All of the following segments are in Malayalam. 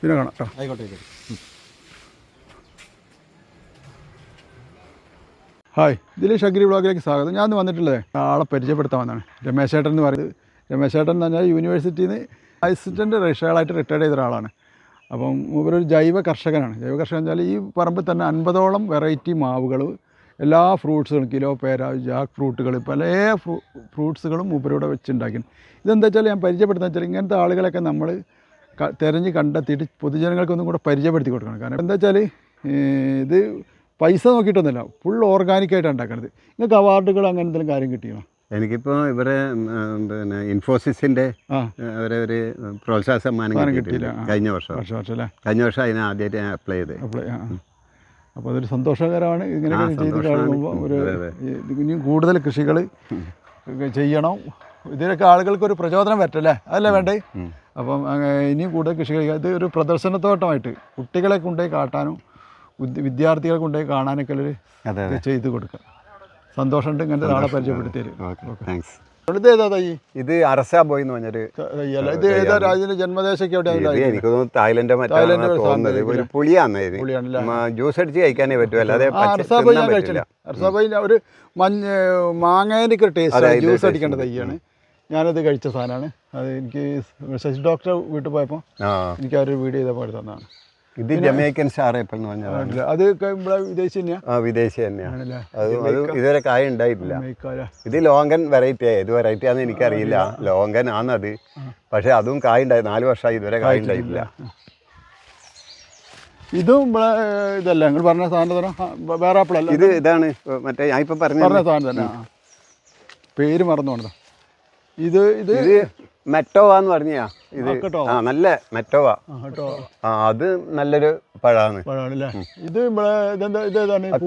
പിന്നെ കാണാം കേട്ടോ. ആയിക്കോട്ടെ ആയിക്കോട്ടെ. ഹായ് ഇതിൽ അഗ്രി ബ്ലോഗിലേക്ക് സ്വാഗതം. ഞാൻ വന്നിട്ടുള്ളത് ആളെ പരിചയപ്പെടുത്താൻ വന്നതാണ് രമേശ് ചേട്ടൻ എന്ന് പറയുന്നത്. രമേശ് ചേട്ടൻ എന്ന് പറഞ്ഞാൽ യൂണിവേഴ്സിറ്റിയിൽ നിന്ന് അസിസ്റ്റന്റ് റിട്ടയർഡായിട്ട് റിട്ടയർഡ് ചെയ്ത ഒരാളാണ്. അപ്പം ഇവരൊരു ജൈവ കർഷകനാണ്. ജൈവ കർഷകൻ വെച്ചാൽ ഈ പറമ്പിൽ തന്നെ അൻപതോളം വെറൈറ്റി മാവുകൾ എല്ലാ ഫ്രൂട്ട്സുകളും കിലോ പേര ജാക്ക് ഫ്രൂട്ടുകൾ പല ഫ്രൂ ഫ്രൂട്ട്സുകളും മൂപ്പരോടെ വെച്ചുണ്ടാക്കി ഇതെന്താ വെച്ചാൽ ഞാൻ പരിചയപ്പെടുത്താൻ വെച്ചാൽ ഇങ്ങനത്തെ ആളുകളൊക്കെ നമ്മൾ തിരഞ്ഞ് കണ്ടെത്തിയിട്ട് പൊതുജനങ്ങൾക്കൊന്നും കൂടെ പരിചയപ്പെടുത്തി കൊടുക്കണം. കാരണം എന്താ വെച്ചാൽ ഇത് പൈസ നോക്കിയിട്ടൊന്നുമില്ല. ഫുൾ ഓർഗാനിക്കായിട്ടാണ് ഉണ്ടാക്കുന്നത് നിങ്ങൾക്ക് അവാർഡുകൾ അങ്ങനെ എന്തെങ്കിലും കാര്യം കിട്ടിയോ? എനിക്കിപ്പോൾ ഇവരെ പിന്നെ ഇൻഫോസിസിന്റെ അവരെ ഒരു പ്രോത്സാഹ സമ്മാനം കിട്ടിയില്ല. കഴിഞ്ഞ വർഷം. കഴിഞ്ഞ വർഷം അതിന് ആദ്യമായിട്ട് ഞാൻ അപ്ലൈ ചെയ്ത് അപ്പോൾ അതൊരു സന്തോഷകരമാണ്. ഇങ്ങനെയൊക്കെ ചെയ്ത് കാണുമ്പോൾ ഒരു. ഇനിയും കൂടുതൽ കൃഷികൾ ചെയ്യണം. ഇതിലൊക്കെ ആളുകൾക്ക് ഒരു പ്രചോദനം പറ്റല്ലേ അതല്ലേ വേണ്ടേ. അപ്പം ഇനി ഇനിയും കൂടുതൽ കൃഷി കഴിക്കുക ഇത് ഒരു പ്രദർശനത്തോട്ടമായിട്ട് കുട്ടികളെ കൊണ്ടുപോയി കാട്ടാനും വിദ്യാർത്ഥികളെ കൊണ്ടുപോയി കാണാനൊക്കെ ഒരു അതെ ചെയ്ത് കൊടുക്കുക. സന്തോഷമുണ്ട് ഇങ്ങനത്തെ ഒരാളെ പരിചയപ്പെടുത്തിയത് താങ്ക്സ് ഇത് ഏതാ തൈ? ഇത് അറസ ബോയ് എന്ന് പറഞ്ഞൊരു തയ്യല്ല ഇത് ഏതാ രാജ്യത്തിന്റെ ജന്മദേശമൊക്കെ എനിക്ക് തോന്നുന്നു തായ്ലൻഡോ തായ്ലൻഡ് മറ്റാണ് ഒരു തോന്നുന്നത്? ജ്യൂസ് അടിച്ച് കഴിക്കാനേ പറ്റൂ. അല്ലാതെ ബോയ് ഒരു മഞ്ഞ മാങ്ങേന്റെ ടേസ്റ്റ് ജ്യൂസ് അടിക്കേണ്ട. തൈയാണ്. ഞാനത് കഴിച്ച സാധനമാണ്. അത് എനിക്ക് ശശി ഡോക്ടറെ വീട്ടിൽ പോയപ്പോൾ എനിക്ക് അവർ വീഡിയോ ചെയ്തപ്പോൾ എടുത്ത് തന്നതാണ് ഇത് ജമൈക്കൻ സ്റ്റാർ ആപ്പിൾ എന്ന് ആണല്ലേ? അത് ഇവിടെ വിദേശി തന്നെയാണ് ആ വിദേശി തന്നെയാണ് ആണല്ലേ? അത് അത് ഇതുവരെ കായ ഉണ്ടായിട്ടില്ല. ഇത് ലോങ്കൻ വെറൈറ്റിയാ ഏത് വെറൈറ്റി ആണെന്ന് എനിക്കറിയില്ല. ലോങ്കൻ ആണത് പക്ഷെ അതും കായ ഉണ്ടായി നാല് വർഷമായി ഇതുവരെ കായ ഉണ്ടായിട്ടില്ല. ഇതും ഇവിടെ ഇതല്ല. നിങ്ങൾ പറഞ്ഞ സാധനം വേറെ ആപ്പിളല്ല. ഇത് ഇതാണ് മറ്റേ ഞാൻ ഇപ്പൊ പറഞ്ഞ സാധനം തന്നെ. പേര് മറന്നു ഇത് ഇത് മെറ്റോവ എന്ന് പറഞ്ഞാ ഇത് ആ നല്ല മെറ്റോവ. ആ, അത് നല്ലൊരു പഴാണ്. ഇത്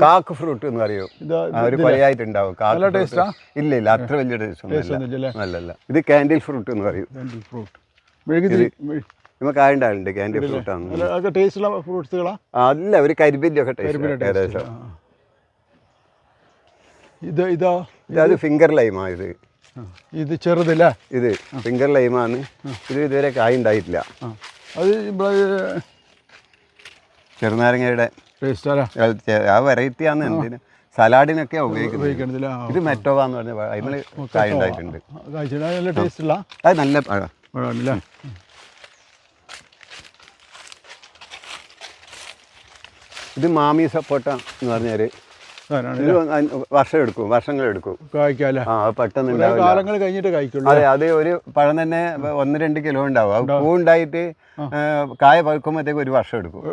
കാക്ക് ഫ്രൂട്ട് എന്ന് പറയൂ. ഒരു കൊലയായിട്ടുണ്ടാവും. ഇല്ല ഇല്ല അത്ര വലിയ ടേസ്റ്റ് അല്ലല്ല. ഇത് കാൻഡിൽ ഫ്രൂട്ട് എന്ന് പറയും. ഉണ്ടാവുന്നുണ്ട് കാൻഡിൽ ഫ്രൂട്ട് ആണ്. അല്ല ഒരു കരിമ്പിന്റെ ടേസ്റ്റ്. ഏകദേശം. ഇത് ഇതാ ഇത് ഫിംഗർ ലൈമാ ഇത്. ഇത് ചെറുതല്ലേ? ഇത് ഫിംഗർ ലൈമാണ് ഇത് ഇതുവരെ കായ ഉണ്ടായിട്ടില്ല. അത് ചെറുനാരങ്ങയുടെ ആ വെറൈറ്റി ആണ്. എന്തിന്? സലാഡിനൊക്കെ ഉപയോഗിക്കുന്നത് ഇത് മെറ്റോവ എന്ന് പറഞ്ഞ. അതിന് കായ ഉണ്ടായിട്ടുണ്ട്. അത് നല്ല പഴം. ഇത് മാമി സപ്പോട്ട എന്ന് പറഞ്ഞൊരു വർഷം എടുക്കും വർഷങ്ങൾ എടുക്കും. കായ്ക്കാല്ലേ ആ പെട്ടെന്ന് കാലങ്ങൾ കഴിഞ്ഞിട്ട് കഴിക്കുള്ളൂ അതെ അത് ഒരു പഴം തന്നെ ഒന്ന് രണ്ട് കിലോ ഉണ്ടാവും. പൂ ഉണ്ടായിട്ട് കായ പഴുക്കുമ്പോഴത്തേക്ക് ഒരു വർഷം എടുക്കും.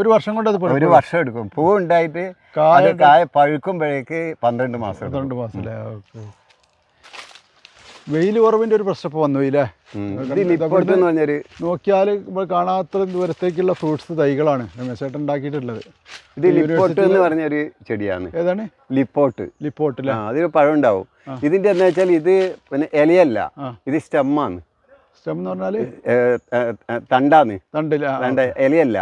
ഒരു വർഷം കൊണ്ട് അത്. ഒരു വർഷം എടുക്കും. പൂ ഉണ്ടായിട്ട് കായ കായ പഴുക്കുമ്പോഴേക്ക് പന്ത്രണ്ട് മാസം പന്ത്രണ്ട് മാസം അല്ലേ? വെയിൽ കുറവിന്റെ ഒരു പ്രശ്നം ഇപ്പോൾ വന്നു ഇല്ലേ ലിപ്പോട്ട് നോക്കിയാൽ നമ്മൾ കാണാത്ത ദൂരത്തേക്കുള്ള ഫ്രൂട്ട്സ് തൈകളാണ് രമേശേട്ടൻ ഉണ്ടാക്കിയിട്ടുള്ളത്. ഇത് ലിപ്പോട്ട് എന്ന് പറഞ്ഞൊരു ചെടിയാണ്. ഏതാണ്? ലിപ്പോട്ട്. ലിപ്പോട്ടില്ല ആ അതിൽ പഴം ഉണ്ടാവും. ഇതിന്റെ എന്താ വെച്ചാൽ ഇത് പിന്നെ ഇലയല്ല. ഇത് സ്റ്റെമ്മാണ്. സ്റ്റെം എന്ന് പറഞ്ഞാൽ തണ്ടാന്ന്. തണ്ടില്ല തണ്ട ഇലയല്ല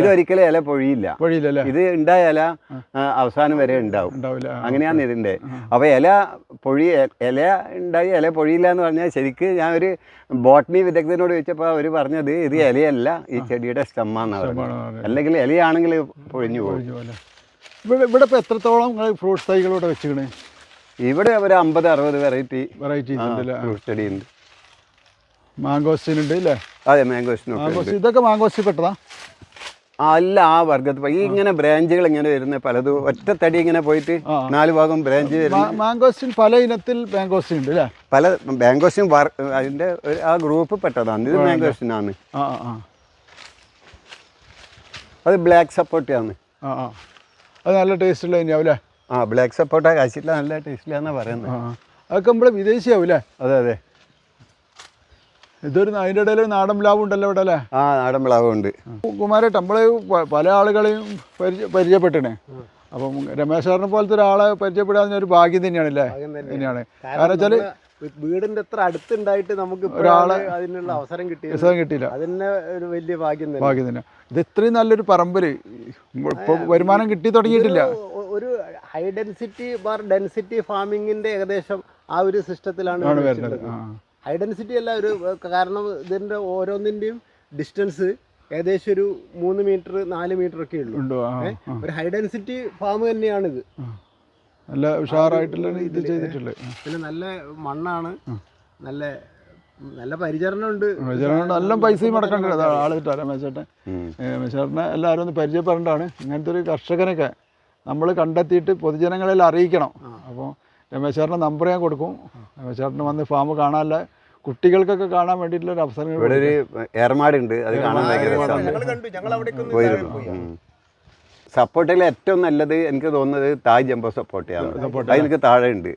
ഇത് ഒരിക്കലും ഇല പൊഴിയില്ല. പൊഴിയില്ല ഇത് ഉണ്ടായ ഇല അവസാനം വരെ ഉണ്ടാവും. അങ്ങനെയാണ് ഇതിന്റെ. അപ്പൊ ഇല പൊഴി ഇല ഉണ്ടായി ഇല പൊഴിയില്ല എന്ന് പറഞ്ഞാൽ ശരിക്ക് ഞാൻ ഒരു ബോട്ടണി വിദഗ്ധനോട് ചോദിച്ചപ്പോൾ അവർ പറഞ്ഞത് ഇത് ഇലയല്ല ഈ ചെടിയുടെ സ്റ്റെമ്മാന്ന് പറഞ്ഞത്. അല്ലെങ്കിൽ ഇലയാണെങ്കിൽ പൊഴിഞ്ഞു പോകും. ഇവിടെ ഇവിടെ ഇപ്പോൾ എത്രത്തോളം ഫ്രൂട്ട്സ് തൈകൾ ഇവിടെ വെച്ചിക്കണ്? ഇവിടെ ഒരു അമ്പത് അറുപത് വെറൈറ്റി വെറൈറ്റി ഫ്രൂട്ട് ചെടി ഉണ്ട് മാങ്കോസ്റ്റിൻ ഉണ്ട് അല്ലേ അതെ മാങ്കോസ്റ്റിൻ ഇതൊക്കെ മാങ്കോസ്റ്റിൻ പെട്ടതാ അല്ല ആ വർഗത്തിൽ ഈ ഇങ്ങനെ ബ്രാഞ്ചുകൾ ഇങ്ങനെ വരുന്ന പലതും ഒറ്റ തടി ഇങ്ങനെ പോയിട്ട് നാലു ഭാഗം ബ്രാഞ്ച് മാംഗോസിൻ മാ- മാങ്കോസ്റ്റിൻ പല ഇനത്തിൽ മാങ്കോസ്റ്റിൻ ഉണ്ട് അല്ലേ പല മാംഗോസിൻ അതിന്റെ ആ ഗ്രൂപ്പ് പെട്ടതാണ്. ഇത് മാംഗോസിൻ ആണ് അത് ബ്ലാക്ക് സപ്പോർട്ടാണ്. അത് നല്ല ടേസ്റ്റ് ഉള്ള തന്നെയാവും ആ ബ്ലാക്ക് സപ്പോർട്ട കാശില്ല നല്ല ടേസ്റ്റിലാന്നാ പറയുന്നത്. എന്നാ പറയുന്നത് അതൊക്കെ നമ്മളെ വിദേശിയാവൂലേ അതെ അതെ. ഇതൊരു അതിന്റെ ഇടയിൽ ഒരു നാടൻ പ്ലാവ് ഉണ്ടല്ലോ ഇവിടെ അല്ലേ? ആ നാടൻ പ്ലാവ് ഉണ്ട്. കുമാരേട്ട നമ്മൾ പല ആളുകളെയും പരിചയ പരിചയപ്പെട്ടണേ അപ്പം രമേശ് സാറിനെ പോലത്തെ ഒരാളെ പരിചയപ്പെടാൻ ഒരു ഭാഗ്യം തന്നെയാണ് അല്ലേ? തന്നെയാണ്. കാരണം വെച്ചാൽ വീടിന്റെ എത്ര അടുത്തുണ്ടായിട്ട് നമുക്ക് ഒരാളെ- അതിനുള്ള അവസരം കിട്ടി അവസരം കിട്ടിയില്ല. അതിനെ ഒരു വലിയ ഭാഗ്യം തന്നെ. ഭാഗ്യം തന്നെ. ഇത് ഇത്രയും നല്ലൊരു പറമ്പിൽ. ഇപ്പൊ വരുമാനം കിട്ടി തുടങ്ങിയിട്ടില്ല. ഒരു ഹൈ ഡെൻസിറ്റി ബാർ ഡെൻസിറ്റി ഫാമിങ്ങിന്റെ ഏകദേശം ആ ഒരു സിസ്റ്റത്തിലാണ് വരുന്നത്. ഹൈ ഡെൻസിറ്റി അല്ല ഒരു കാരണം ഇതിന്റെ ഓരോന്നിന്റെയും ഡിസ്റ്റൻസ് ഏകദേശം ഒരു മൂന്ന് മീറ്റർ നാല് മീറ്റർ ഒക്കെ ഉള്ളൂ. ഒരു ഹൈ ഡെൻസിറ്റി ഫാം തന്നെയാണ് ഇത് നല്ല ഉഷാറായിട്ടുള്ള ഇത് ചെയ്തിട്ടുള്ളത്. പിന്നെ നല്ല മണ്ണാണ്. നല്ല നല്ല പരിചരണമുണ്ട്. പരിചരണം നല്ല പൈസയും മുടക്കണ്ട ആൾ കിട്ടാ രമേശേട്ടൻ ഉം. രമേശേട്ടനെ എല്ലാവരും ഒന്ന് പരിചയപ്പെടേണ്ടതാണ്. ഇങ്ങനത്തെ ഒരു കർഷകനൊക്കെ നമ്മൾ കണ്ടെത്തിയിട്ട് പൊതുജനങ്ങളിൽ അറിയിക്കണം. രമേശേട്ടന്റെ നമ്പർ ഞാൻ കൊടുക്കും. രമേശേട്ടന് വന്ന് ഫാം കാണാനല്ല കുട്ടികൾക്കൊക്കെ കാണാൻ വേണ്ടിയിട്ടുള്ള ഒരു അവസരങ്ങൾ ഇവിടെ ഒരു ഏർമാടുണ്ട്. അത് കാണാൻ ഭയങ്കര രസമാണ്. ഉം. ഏറ്റവും നല്ലത് എനിക്ക് തോന്നുന്നത് തായ് ജംബോ സപ്പോർട്ടയാണ് അത് എനിക്ക് താഴെ ഉണ്ട്.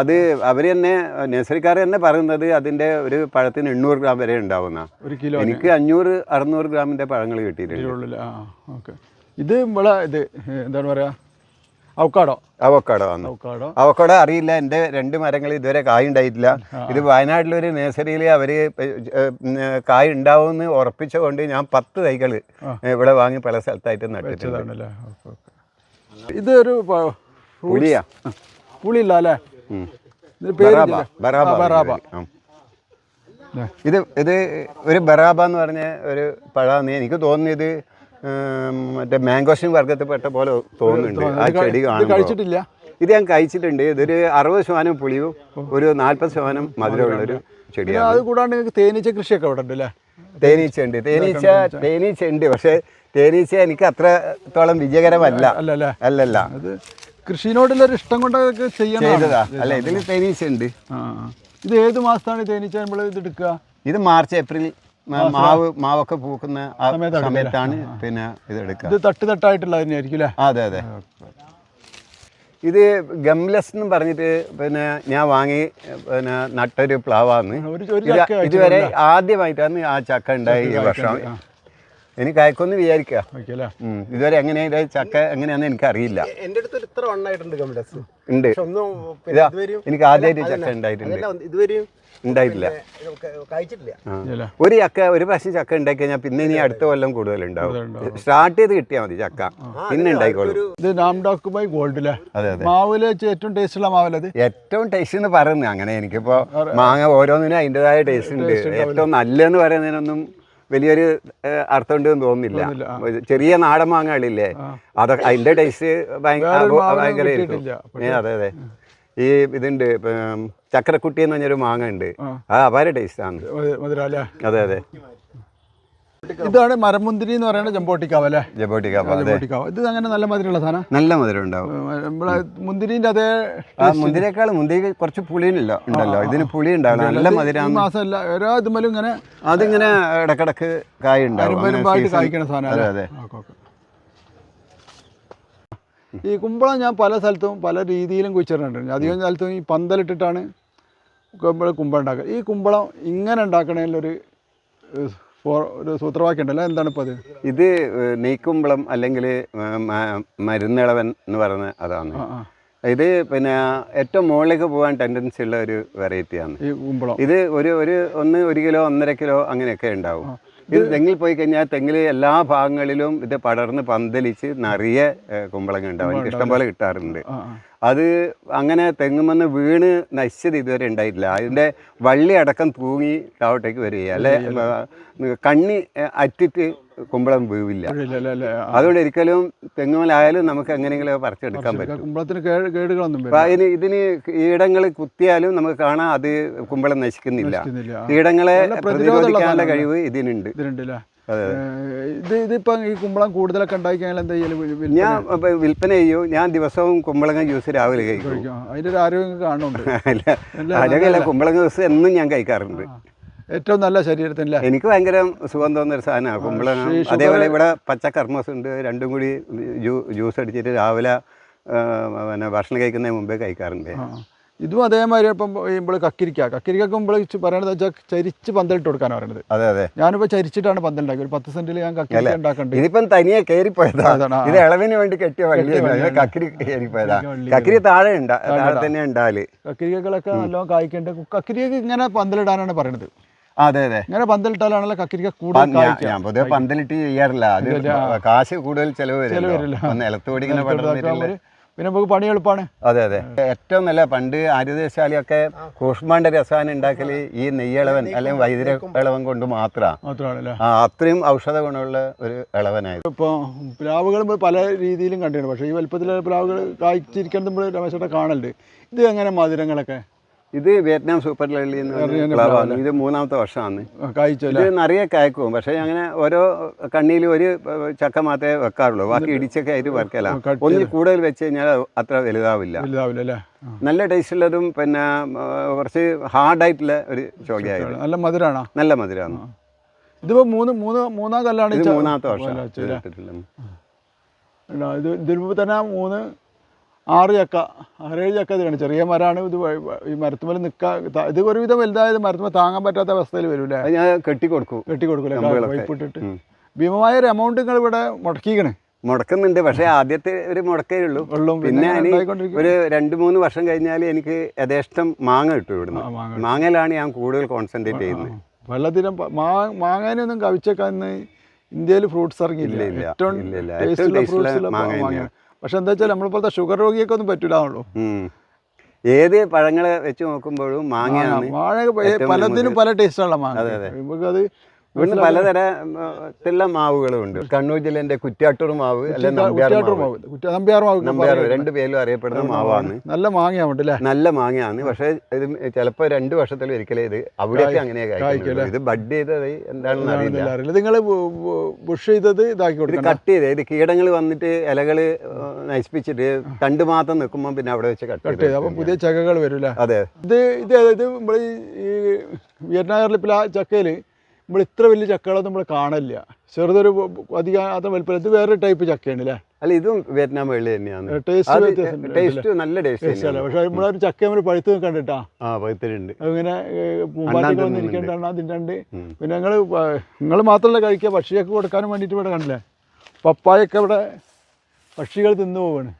അത് അവർ തന്നെ നഴ്സറിക്കാർ തന്നെ പറയുന്നത് അതിന്റെ ഒരു പഴത്തിന് എണ്ണൂറ് ഗ്രാം വരെ ഉണ്ടാവുന്ന. ഒരു കിലോ എനിക്ക് അഞ്ഞൂറ് അറുന്നൂറ് ഗ്രാമിന്റെ പഴങ്ങൾ കിട്ടിയിട്ടുണ്ട്. ഇത് ഇവിടെ ഇത് എന്താണ് പറയുക? ഔക്കാടോ അവക്കാടോ ആണ് അവക്കാടോ അവക്കോട അറിയില്ല. എന്റെ രണ്ട് മരങ്ങൾ ഇതുവരെ കായ ഉണ്ടായിട്ടില്ല. ഇത് വയനാട്ടിലൊരു നഴ്സറിയിൽ അവർ കായ ഉണ്ടാവുമെന്ന് ഉറപ്പിച്ചുകൊണ്ട് ഞാൻ പത്ത് തൈകൾ ഇവിടെ വാങ്ങി പല സ്ഥലത്തായിട്ട് നട്ടിട്ടുണ്ട്. ഇത് ഒരു പുളിയാ. പുളിയില്ല അല്ലേ? ബറാബ ഇത് ഇത് ഒരു ബറാബ എന്ന് പറഞ്ഞ ഒരു പഴമാണ്. എനിക്ക് തോന്നിയത് മറ്റേ മാംഗോഷൻ വർഗത്തിൽപ്പെട്ട പോലെ തോന്നുന്നുണ്ട്. ആ ചെടി കഴിച്ചിട്ടില്ല. ഇത് ഞാൻ കഴിച്ചിട്ടുണ്ട്. ഇതൊരു അറുപത് ശതമാനം പുളിയും ഒരു നാൽപ്പത് ശതമാനം മധുരമുള്ളൊരു ചെടിയാണ്. അത് കൂടാണ്ട് നിങ്ങൾക്ക് തേനീച്ച കൃഷിയൊക്കെ അവിടെ ഉണ്ട് അല്ലേ തേനീച്ച ഉണ്ട് തേനീച്ച. തേനീച്ച ഉണ്ട് പക്ഷേ തേനീച്ച എനിക്ക് അത്രത്തോളം വിജയകരമല്ല. അല്ല അല്ലേ അല്ലല്ല. അത് കൃഷിനോടുള്ളൊരു ഇഷ്ടം കൊണ്ടൊക്കെ ചെയ്യാൻ അല്ല ഇതിൽ തേനീച്ച ഉണ്ട്. ഇത് ഏത് മാസത്താണ് തേനീച്ച നമ്മൾ ഇത് എടുക്കുക? ഇത് മാർച്ച് ഏപ്രിൽ മാവ് മാവൊക്കെ പൂക്കുന്ന ആ സമയത്താണ് പിന്നെ ഇത് എടുക്കുക. ഇത് തട്ട് തട്ടായിട്ടുള്ള തന്നെയായിരിക്കും അല്ലേ അതെ അതെ. ഇത് ഗംലസ് എന്ന് പറഞ്ഞിട്ട് പിന്നെ ഞാൻ വാങ്ങി പിന്നെ നട്ടൊരു പ്ലാവാന്ന്. ഇതുവരെ ആദ്യമായിട്ടാണ് ആ ചക്ക ഉണ്ടായി ഈ വർഷം. എനിക്ക് അയക്കൊന്ന് വിചാരിക്കുക. ഉം. ഇതുവരെ എങ്ങനെയാ ചക്ക എങ്ങനെയാന്ന് എനിക്ക് അറിയില്ല അടുത്ത് ഇത്ര ഉണ്ട്. പക്ഷെ ഒന്നും പിന്നെ ഇതാ ഇതുവരെയും എനിക്ക് ആദ്യമായിട്ട് ചക്ക ഉണ്ടായിട്ടുണ്ട്. ഇതുവരെയും ഉണ്ടായിട്ടില്ല. ഒരു ചക്ക ഒരു പ്രാവശ്യം ചക്ക ഉണ്ടാക്കി കഴിഞ്ഞാൽ പിന്നെ ഇനി അടുത്ത കൊല്ലം കൂടുതൽ ഉണ്ടാവും. സ്റ്റാർട്ട് ചെയ്ത് കിട്ടിയാൽ മതി ചക്ക. പിന്നെ ഉണ്ടായിക്കോളും. ഇത് ബൈ മാവിൽ ഏറ്റവും ടേസ്റ്റ് ഉള്ള മാവല്ലേ ഏറ്റവും ടേസ്റ്റ് എന്ന് പറയുന്നത് അങ്ങനെ എനിക്കിപ്പോ മാങ്ങ ഓരോന്നിനും അതിന്റെതായ ടേസ്റ്റ് ഉണ്ട്. ഏറ്റവും നല്ലതെന്ന് പറയുന്നതിനൊന്നും വലിയൊരു അർത്ഥം അർത്ഥമുണ്ട് എന്ന് തോന്നുന്നില്ല ചെറിയ നാടൻ മാങ്ങകളില്ലേ? അതൊക്കെ അതിന്റെ ടേസ്റ്റ് ഭയങ്കര. അതെ അതെ. ഈ ഇതുണ്ട് ചക്രക്കുട്ടി എന്ന് പറഞ്ഞൊരു മാങ്ങ ഉണ്ട് ആ. അപാര ടേസ്റ്റ് ആണ്. അതെ അതെ. ഇതാണ് മരമുന്തിരി എന്ന് പറയുന്നത് ജമ്പോട്ടിക്കാവ് അല്ലേ? ജംബോട്ടിക്കാവ് ജമ്പോട്ടിക്കാവ് ഇത് അങ്ങനെ നല്ല മധുരമുള്ള സാധനം? നല്ല മധുരം ഉണ്ടാവും. നമ്മളെ മുന്തിരിന്റെ അതേ മുന്തിരിയേക്കാൾ മുന്തിരി കുറച്ച് പുളിയിലല്ലോ ഉണ്ടല്ലോ. ഇതിന് പുളി ഉണ്ടാവും നല്ല മധുരം മാസമല്ല ഓരോ ഇതുമലും ഇങ്ങനെ അതിങ്ങനെ ഇടക്കിടക്ക് കായ ഉണ്ടാവും കായ്ക്കണ സാധനം അതെ അതെ. Okay, okay. ഈ കുമ്പളം ഞാൻ പല സ്ഥലത്തും പല രീതിയിലും കുഴിച്ചിട്ടുണ്ട് അധികം സ്ഥലത്തും ഈ പന്തലിട്ടിട്ടാണ് കുമ്പളം കുമ്പളം ഉണ്ടാക്കുക. ഈ കുമ്പളം ഇങ്ങനെ ഉണ്ടാക്കണതിലൊരു ഒരു സൂത്രവാക്യം ഉണ്ടല്ലോ. എന്താണ് ഇപ്പോൾ അത് ഇത് നെയ്ക്കുമ്പളം അല്ലെങ്കിൽ മരുന്നിളവൻ എന്ന് പറയുന്ന അതാണ്. ഇത് പിന്നെ ഏറ്റവും മുകളിലേക്ക് പോകാൻ ടെൻഡൻസി ഉള്ള ഒരു വെറൈറ്റിയാണ് ഈ കുമ്പളം. ഇത് ഒരു ഒരു ഒന്ന് ഒരു കിലോ ഒന്നര കിലോ അങ്ങനെയൊക്കെ ഉണ്ടാവും. ഇത് തെങ്ങിൽ പോയി കഴിഞ്ഞാൽ തെങ്ങിൽ എല്ലാ ഭാഗങ്ങളിലും ഇത് പടർന്ന് പന്തലിച്ച് നിറയെ കുമ്പളങ്ങ ഉണ്ടാവും. എനിക്ക് ഇഷ്ടംപോലെ കിട്ടാറുണ്ട്. അത് അങ്ങനെ തെങ്ങുമെന്ന് വീണ് നശിച്ചത് ഇതുവരെ ഉണ്ടായിട്ടില്ല. അതിന്റെ വള്ളി അടക്കം തൂങ്ങി താവട്ടേക്ക് വരിക അല്ലെ? കണ്ണി അറ്റിറ്റ് അറ്റിട്ട് കുമ്പളം വീവില്ല. അതുകൊണ്ട് ഒരിക്കലും തെങ്ങുമലായാലും നമുക്ക് എങ്ങനെയെങ്കിലും പറിച്ചെടുക്കാൻ പറ്റും. കുമ്പളത്തിന് കേട് കേടുകളൊന്നും അതിന് ഇതിന് കീടങ്ങൾ കുത്തിയാലും നമുക്ക് കാണാം അത് കുമ്പളം നശിക്കുന്നില്ല. കീടങ്ങളെ പ്രതിരോധിക്കാനുള്ള. കഴിവ് ഇതിനുണ്ട്. ഇത് ഇതിപ്പം ഈ കുമ്പളം കൂടുതലൊക്കെ ഉണ്ടായി കഴിഞ്ഞാൽ എന്താ ചെയ്യൽ? വിൽപ്പന? ഞാൻ വിൽപ്പന ചെയ്യൂ. ഞാൻ ദിവസവും കുമ്പളങ്ങ ജ്യൂസ് രാവിലെ കഴിക്കും. അതിന്റെ ഒരു ആരോഗ്യം കാണുന്നുണ്ട്. അല്ല കുമ്പളങ്ങ ജ്യൂസ് എന്നും ഞാൻ കഴിക്കാറുണ്ട്. ഏറ്റവും നല്ല ശരീരത്തിനല്ലേ എനിക്ക് ഭയങ്കര സുഖം തോന്നുന്ന ഒരു സാധനമാണ് കുമ്പളങ്ങ അതേപോലെ ഇവിടെ പച്ച കർമ്മസ് ഉണ്ട് രണ്ടും കൂടി ജ്യൂ- ജ്യൂസ് അടിച്ചിട്ട് രാവിലെ പിന്നെ ഭക്ഷണം കഴിക്കുന്നതിന് മുമ്പേ കഴിക്കാറുണ്ട്. ഇതും അതേമാതിരി ഇപ്പം നമ്മൾ കക്കിരിക്ക. കക്കിരിക്കൊക്കെ നമ്മൾ പറയണത് വെച്ചാൽ ചരിച്ച് പന്തലിട്ട് കൊടുക്കാനാണ് പറയണത്. അതെ അതെ. ഞാനിപ്പോൾ ചരിച്ചിട്ടാണ് പന്തലുണ്ടാക്കി ഒരു പത്ത് സെന്റിൽ ഞാൻ കക്കിരിക്ക ഉണ്ടാക്കേണ്ടത് ഇതിപ്പം തനിയെ കയറി അതാണ്, ഇത് ഇളവിന് വേണ്ടി കെട്ടിയ വള്ളി കക്കിരി കയറി വള്ളിയാണ്. കക്കിരി താഴെ ഉണ്ടാ താഴെ തന്നെ ഉണ്ടാൽ. കക്കിരിക്കകളൊക്കെ നല്ലോണം കായ്ക്കണ്ട്. കക്കിരിക്ക് ഇങ്ങനെ പന്തലിടാനാണ് പറയണത്. ആ, അതെ അതെ. ഇങ്ങനെ പന്തലിട്ടാലാണല്ലോ കക്കിരിക്ക കൂടുതൽ ഞാൻ പൊതുവെ പന്തലിട്ട് ചെയ്യാറില്ല. അത് കാശ് കൂടുതൽ ചെലവ് വരില്ല. പിന്നെ നമുക്ക് പണി എളുപ്പമാണ് അതെ അതെ. ഏറ്റവും നല്ല പണ്ട് ആര്യദേശാലിയൊക്കെ കൂഷ്മാണ്ട രസായനം ഉണ്ടാക്കൽ ഈ നെയ്യളവൻ അല്ലെങ്കിൽ വൈദ്യുര ഇളവൻ കൊണ്ട് മാത്രമാണ് അത്രയും ഔഷധ ഗുണമുള്ള ഒരു ഇളവനായിരുന്നു. ഇപ്പോൾ പ്ലാവുകൾ പല രീതിയിലും കണ്ടിട്ടുണ്ട്. പക്ഷേ ഈ വലുപ്പത്തിലുള്ള പ്ലാവുകൾ കായ്ച്ചിരിക്കുന്നത് നമ്മൾ രമേശേട്ടൻ കാണലുണ്ട്. ഇത് എങ്ങനെ മധുരങ്ങളൊക്കെ? ഇത് വിയറ്റ്നാം സൂപ്പർ ലള്ളി എന്ന് പ്ലാവാണ് ഇത് മൂന്നാമത്തെ വർഷമാണ്. ഇത് നിറയെ കായ്ക്കും. പക്ഷേ അങ്ങനെ ഓരോ കണ്ണിയിൽ ഒരു ചക്ക മാത്രമേ വെക്കാറുള്ളൂ. ബാക്കി ഇടിച്ചൊക്കെ ആയിട്ട് വർക്കല ഒന്നിൽ കൂടുതൽ വെച്ച് കഴിഞ്ഞാൽ അത്ര വലുതാവില്ല. നല്ല ടേസ്റ്റ് ഉള്ളതും പിന്നെ കുറച്ച് ഹാർഡായിട്ടുള്ള ഒരു ചോകയായിരുന്നു. നല്ല മധുരമാണോ നല്ല മധുരമാണ് ഇതിപ്പോ മൂന്ന് മൂന്ന് മൂന്നാം കല്ലാണ് ഇത് മൂന്നാമത്തെ വർഷം? ഇത് തന്നെ മൂന്ന് ആറ് ചക്ക ആറേഴ് ചക്ക ഇതിലാണ് ചെറിയ മരമാണ് ഇത് ഈ മരത്തുമല നിൽക്കാൻ ഇത് ഒരുവിധം വലുതായത് മരത്തുമ്മൽ താങ്ങാൻ പറ്റാത്ത അവസ്ഥയിൽ വരും അത് ഞാൻ കെട്ടിക്കൊടുക്കും. കെട്ടി കൊടുക്കും കെട്ടി പൈപ്പ് ഇട്ടിട്ട് ഉം. ഭീമമായ ഒരു എമൗണ്ട് നിങ്ങൾ ഇവിടെ മുടക്കിക്കണേ മുടക്കുന്നുണ്ട്. പക്ഷേ ആദ്യത്തെ ഒരു മുടക്കേ ഉള്ളൂ. പിന്നെ ഒരു രണ്ട് മൂന്ന് വർഷം കഴിഞ്ഞാൽ എനിക്ക് യഥേഷ്ടം മാങ്ങ കിട്ടും ഇവിടുന്ന്. മാങ്ങയിലാണ് ഞാൻ കൂടുതൽ കോൺസെൻട്രേറ്റ് ചെയ്യുന്നത്. വെള്ളത്തിനും മാങ്ങാനൊന്നും കവിച്ചേക്കാന്ന് ഇന്ത്യയിൽ ഫ്രൂട്ട്സ് ഇറങ്ങിയില്ല. ഏറ്റവും മാങ്ങ. പക്ഷെ എന്താ വെച്ചാൽ നമ്മളിപ്പോഴത്തെ ഷുഗർ രോഗിയൊക്കെ ഒന്നും പറ്റൂലാണല്ലോ. ഏത് പഴങ്ങളെ വെച്ച് നോക്കുമ്പോഴും മാങ്ങയാണ് മാങ്ങ ഏറ്റവും പലതിനും പല ടേസ്റ്റുള്ള മാങ്ങ അതെ, അതെ. നമുക്കത് ഇവിടുന്ന് പലതരത്തിലുള്ള മാവുകളും ഉണ്ട്. കണ്ണൂർ ജില്ലേന്റെ കുറ്റാട്ടൂർ മാവ് അല്ലെ നമ്പ്യാർ മാവ്? നമ്പ്യാർ രണ്ട് പേരിലും അറിയപ്പെടുന്ന മാവാണ്. നല്ല മാങ്ങയാണ് അല്ലേ? നല്ല മാങ്ങയാണ്. പക്ഷേ ഇത് ചിലപ്പോൾ രണ്ട് വർഷത്തിൽ ഒരിക്കലേ ഇത് അവിടെയൊക്കെ അങ്ങനെ ഇത് ബഡ് ചെയ്തത് എന്താണെന്ന് അറിയില്ല. നിങ്ങൾ ബുഷ് ചെയ്തത് ഇതാക്കി ഇത് കട്ട് ചെയ്ത്. ഇത് കീടങ്ങൾ വന്നിട്ട് ഇലകൾ നശിപ്പിച്ചിട്ട് തണ്ട് മാത്രം നിൽക്കുമ്പോൾ പിന്നെ അവിടെ വെച്ച് കട്ട് ചെയ്ത്. അപ്പം പുതിയ ചക്കകൾ വരില്ല അതെ. ഇത് ഇത് അതായത് നമ്മൾ ഈ വിയറ്റ്നാമിലെ ചക്കയിൽ നമ്മൾ ഇത്ര വലിയ ചക്കകളൊന്നും നമ്മൾ കാണില്ല ചെറുതൊരു അധികം അത് വലുപ്പം ഇത് വേറെ ടൈപ്പ് ചക്കയാണ് അല്ലേ അല്ല ഇതും വിയറ്റ്നാം വെള്ളി തന്നെയാണ്. ടേസ്റ്റ് നല്ല ടേസ്റ്റ് പക്ഷേ നമ്മളൊരു ചക്ക നമ്മൾ പഴുത്ത് കണ്ടിട്ടാ? പഴുത്തിട്ടുണ്ട്. അങ്ങനെ. വന്നിരിക്കേണ്ടതാണ് അതിന്റെ ഉണ്ട് പിന്നെ ഞങ്ങൾ നിങ്ങൾ മാത്രമല്ല കഴിക്കുക. പക്ഷിയൊക്കെ കൊടുക്കാനും വേണ്ടിയിട്ട് ഇവിടെ കണ്ടില്ലേ? പപ്പായൊക്കെ ഇവിടെ പക്ഷികൾ തിന്നു പോവാണ്.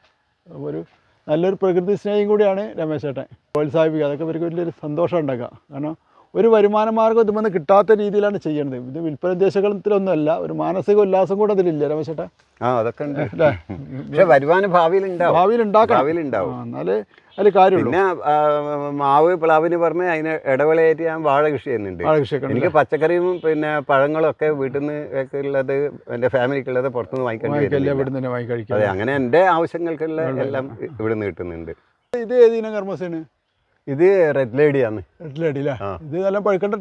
ഒരു നല്ലൊരു പ്രകൃതി സ്നേഹം കൂടിയാണ് രമേശ് ചേട്ടൻ പ്രോത്സാഹിപ്പിക്കുക അതൊക്കെ ഇവർക്ക് വലിയൊരു സന്തോഷം ഉണ്ടാക്കുക കാരണം ഒരു വരുമാന മാർഗം ഇതുമെന്ന് കിട്ടാത്ത രീതിയിലാണ് ചെയ്യുന്നത് ഇത് വിൽപ്പന ഉദ്ദേശത്തിലൊന്നുമല്ല ഒരു മാനസിക ഉല്ലാസം കൂടെ അതിലില്ല രമേശേട്ടാ? ആ അതൊക്കെ ഉണ്ട്. പക്ഷെ വരുമാനം ഭാവിയിൽ ഉണ്ടാവും. ഭാവിയിൽ ഉണ്ടാക്കാം ഭാവിയിൽ ഉണ്ടാവും. എന്നാൽ അതിൽ കാര്യമുള്ളൂ. പിന്നെ മാവ് പ്ലാവിന് പുറമെ അതിന് ഇടവേളയായിട്ട് ഞാൻ വാഴ കൃഷി ചെയ്യുന്നുണ്ട്. എനിക്ക് പച്ചക്കറിയും പിന്നെ പഴങ്ങളും ഒക്കെ വീട്ടിൽ നിന്ന് ഉള്ളത് എന്റെ ഫാമിലിക്കുള്ളത് പുറത്തുനിന്ന് വാങ്ങിക്കേണ്ടി വാങ്ങിക്കല്ലേ വരുന്നില്ല. തന്നെ വാങ്ങി കഴിക്കാം അതെ അങ്ങനെ എന്റെ ആവശ്യങ്ങൾക്കുള്ള എല്ലാം ഇവിടുന്ന് കിട്ടുന്നുണ്ട്. ഇത് ഏതിനാ കർമ്മസേന്? ഇത് റെഡ് ലേഡിയാണ് റെഡ് ആ. ഇത് നല്ല പഴുക്കണ്ട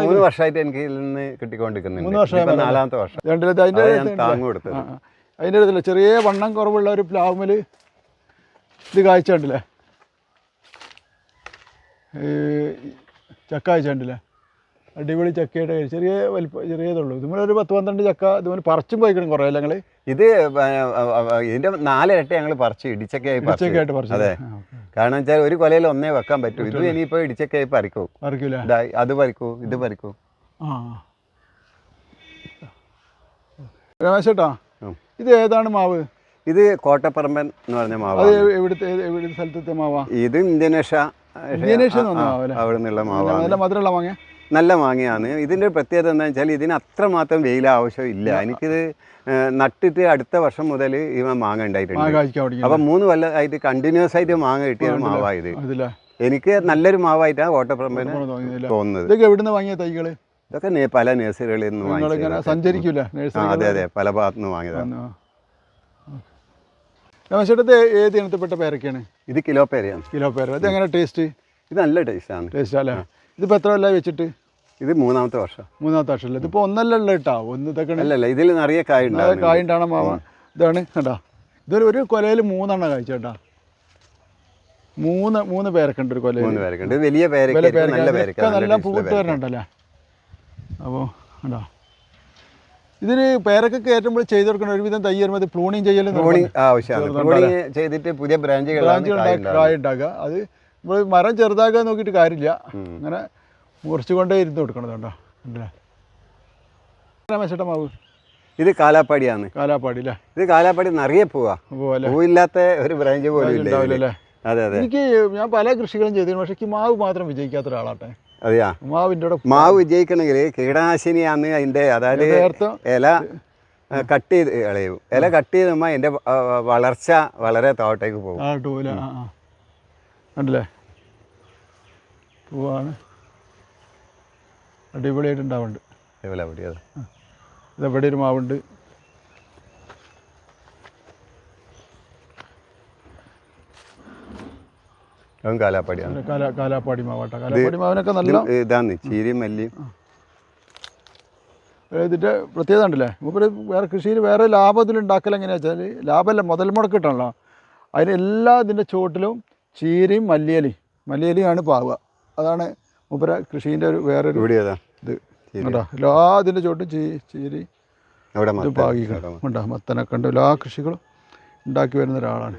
മൂന്ന് വർഷമായിട്ട് എനിക്ക് ഇതിൽ നിന്ന് കിട്ടിക്കൊണ്ടിരിക്കുന്നുണ്ട്. മൂന്ന് വർഷം നാലാമത്തെ വർഷം. രണ്ടിലെ അതിന്റെ അതാ താങ്ങ് കൊടുത്തത് അതിന്റെ അടുത്തില്ല? ചെറിയ വണ്ണം കുറവുള്ള ഒരു പ്ലാവുമ്മൽ ഇത് കാഴ്ച ഉണ്ടല്ലേ ചക്ക കാഴ്ച കണ്ടില്ലേ? അടിപൊളി ചക്കയുടെ കാഴ്ച. ചെറിയ വലിപ്പം ചെറിയതുള്ളൂ. ഇതുപോലെ പത്ത് പന്ത്രണ്ട് ചക്ക ഇതുപോലെ പറിച്ചും പോയിക്കണം കുറേ ഞങ്ങൾ ഇത് ഇതിന്റെ നാലിരട്ടി ഞങ്ങൾ പറിച്ച് ഇടിച്ചക്കയായി ഇടിച്ചക്കയായിട്ട് പറിച്ചു. അതെ. കാരണം വെച്ചാൽ ഒരു കൊലയിൽ ഒന്നേ വെക്കാൻ പറ്റൂ. ഇത് ഇനിയിപ്പോൾ ഇടിച്ചക്കയായി പറിക്കൂ. പറിക്കൂല. അത് പറിക്കൂ ഇത് പറിക്കൂ. ആ. രമേശേട്ടാ ഇത് ഏതാണ് മാവ്? ഇത് കോട്ടപ്പറമ്പൻ എന്ന് പറഞ്ഞ അത് മാവാണ് എവിടുത്തെ എവിടുത്തെ സ്ഥലത്തെ മാവാ? ഇത് ഇന്ത്യനേഷ ഇന്ത്യനേഷ്യ പറഞ്ഞ അവിടെ നിന്നുള്ള മാവാണ് നല്ല മധുരമുള്ള മാങ്ങ നല്ല മാങ്ങയാണ്. ഇതിന്റെ പ്രത്യേകത എന്താണെന്ന് വെച്ചാൽ ഇതിന് അത്രമാത്രം വെയിൽ ആവശ്യമില്ല എനിക്കിത് നട്ടിട്ട് അടുത്ത വർഷം മുതൽ ഇവ മാങ്ങ ഉണ്ടായിട്ടുണ്ട്. അപ്പൊ മൂന്ന് കൊല്ലമായിട്ട് കണ്ടിന്യൂസ് ആയിട്ട് മാങ്ങ കിട്ടിയ മാവായത് എനിക്ക് നല്ലൊരു മാവായിട്ടാണ് ഓട്ടപ്പറമ്പിന് തോന്നുന്നത്. ഇതൊക്കെ എവിടുന്ന് വാങ്ങിയ തൈകൾ? ഇതൊക്കെ നേ- പല നഴ്സറികളിൽ നിന്ന് സഞ്ചരിക്കൂല? അതെ അതെ. പല ഭാഗത്തു നിന്ന് വാങ്ങിയതാണ് രമേശേട്ടത്തെ ഏത് ഇനത്തിൽപ്പെട്ട പേരൊക്കെയാണ്? ഇത് കിലോ പേരയാണ്. കിലോ പേര. ഇത് എങ്ങനെ ടേസ്റ്റ് ഇത് നല്ല ടേസ്റ്റാണ് ടേസ്റ്റ് അല്ലേ? ഇതിപ്പോൾ എത്ര കൊല്ലം വെച്ചിട്ട്? ഇത് മൂന്നാമത്തെ വർഷം. മൂന്നാമത്തെ വർഷമല്ലേ? ഇതിപ്പോൾ ഒന്നല്ല ഉള്ള കേട്ടോ. ഒന്ന് ഇതൊക്കെ അല്ലല്ല ഇതിൽ നിറയെ കായ ഉണ്ടാവും കായുണ്ടാണ് മാവ ഇതാണ് കേട്ടോ. ഇതൊരു ഒരു കൊലയിൽ മൂന്നെണ്ണം കഴിച്ചു കേട്ടോ. മൂന്ന് മൂന്ന് പേരൊക്കെ ഉണ്ട് ഒരു കൊലയിൽ മൂന്ന് പേരൊക്കെ ഉണ്ട്. വലിയ പേരക്ക നല്ല പേരൊക്കെ. നല്ല പൂട്ട് വരണുണ്ടല്ലേ അപ്പോൾ കണ്ടോ? ഇതിന് പേരൊക്കെ കയറ്റുമ്പോൾ ചെയ്ത് കൊടുക്കണം ഒരുവിധം തൈ വരുമ്പോൾ പ്ലൂണിങ് ചെയ്യലും ആവശ്യമാണ്. ചെയ്തിട്ട് പുതിയ ബ്രാഞ്ചുകളാണ് ബ്രാഞ്ച് കായ ഉണ്ടാക്കുക കായ ഉണ്ടാക്കുക. അത് നമ്മൾ മരം ചെറുതാക്കാൻ നോക്കിയിട്ട് കാര്യമില്ല. അങ്ങനെ മുറിച്ചുകൊണ്ടേ ഇരുന്ന് കൊടുക്കണം കേട്ടോ രമേശേട്ട മാവ്? ഇത് കാലാപ്പാടിയാണ്. കാലാപ്പാടി അല്ലേ ഇത് കാലാപ്പാടി നിറയെ പോവാ. പൂവില്ലാത്ത ഒരു ബ്രാഞ്ച് പോലും ഉണ്ടാവില്ല അതെ അതെ. എനിക്ക് ഞാൻ പല കൃഷികളും ചെയ്തിരുന്നു പക്ഷെ എനിക്ക് മാവ് മാത്രം വിജയിക്കാത്ത ഒരാളാട്ടെ. അതെയാ? മാവിന്റെ മാവ് വിജയിക്കണമെങ്കിൽ കീടനാശിനിയാന്ന് അതിന്റെ അതായത് ഇല കട്ട് ചെയ്ത് കളയും. ഇല കട്ട് ചെയ്തുമ്പോൾ അതിന്റെ വളർച്ച വളരെ താഴോട്ടേക്ക് പോകും. കണ്ടില്ലേ? പൂവാണ്. അടിപൊളിയായിട്ട് ഉണ്ടാവുന്നുണ്ട് ഇതെവിടെ ഒരു മാവുണ്ട്? ഇതിന്റെ കാലാപ്പടിയാണ്. പിന്നെ കാല കാലാപ്പാടി മാവാട്ട. കാലാപ്പാടി മാവിനൊക്കെ നല്ല ഇതാണ് ഇതാന്ന് ചീരിയും മല്ലിയും. ഇതിന്റെ പ്രത്യേകത ഉണ്ടല്ലേ മൂപ്പര് വേറെ കൃഷിയിൽ വേറെ ലാഭത്തിൽ ഉണ്ടാക്കൽ എങ്ങനെയാ വെച്ചാൽ ലാഭമല്ല മുതൽ മുടക്കിട്ടാണല്ലോ അതിന് എല്ലാ ഇതിന്റെ ചുവട്ടിലും ചീരയും മല്ലിയലി മല്ലിയലിയാണ് പാവുക അതാണ് മൂപ്പര കൃഷീന്റെ ഒരു വേറൊരു ഇത്. കണ്ടോ? എല്ലാ ഇതിന്റെ ചോട്ടും ചീ ചീരി. പാകിക്കണം. കണ്ടോ? മത്തനൊക്കെ ഉണ്ട്. എല്ലാ കൃഷികളും ഉണ്ടാക്കി വരുന്ന ഒരാളാണ്.